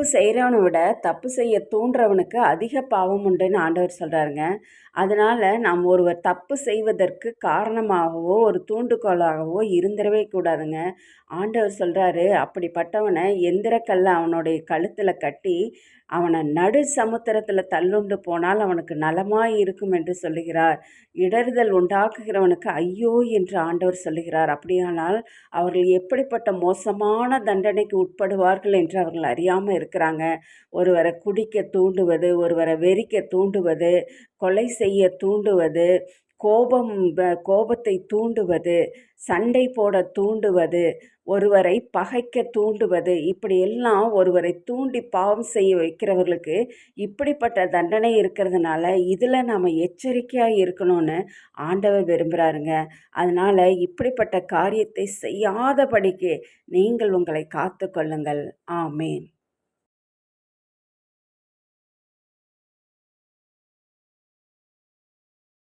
தப்பு செய்கிறவனை விட தப்பு செய்ய தூண்டுறவனுக்கு அதிக பாவம் உண்டுன்னு ஆண்டவர் சொல்கிறாருங்க அதனால் நாம் ஒருவர் தப்பு செய்வதற்கு காரணமாகவோ ஒரு தூண்டுகோலாகவோ இருந்துடவே கூடாதுங்க. ஆண்டவர் சொல்கிறாரு அப்படிப்பட்டவனை எந்திரக்கல்ல அவனுடைய கழுத்தில் கட்டி அவனை நடு சமுத்திரத்தில் தள்ளுண்டு போனால் அவனுக்கு நலமாய் இருக்கும் என்று சொல்லுகிறார். இடறுதல் உண்டாக்குகிறவனுக்கு ஐயோ என்று ஆண்டவர் சொல்லுகிறார். அப்படியானால் அவர்கள் எப்படிப்பட்ட மோசமான தண்டனைக்கு உட்படுவார்கள் என்று அவர்கள் அறியாமல் இருக்கிறாங்க. ஒருவரை குடிக்க தூண்டுவது ஒருவரை வெறிக்க தூண்டுவது கொலை செய்ய தூண்டுவது கோபம் கோபத்தை தூண்டுவது சண்டை போட தூண்டுவது ஒருவரை பகைக்க தூண்டுவது இப்படியெல்லாம் ஒருவரை தூண்டி பாவம் செய்ய வைக்கிறவர்களுக்கு இப்படிப்பட்ட தண்டனை இருக்கிறதுனால இதில் நாம் எச்சரிக்கையாக இருக்கணும்னு ஆண்டவர் விரும்புகிறாருங்க அதனால் இப்படிப்பட்ட காரியத்தை செய்யாதபடிக்கு நீங்கள் உங்களை காத்து கொள்ளுங்கள் ஆமேன்.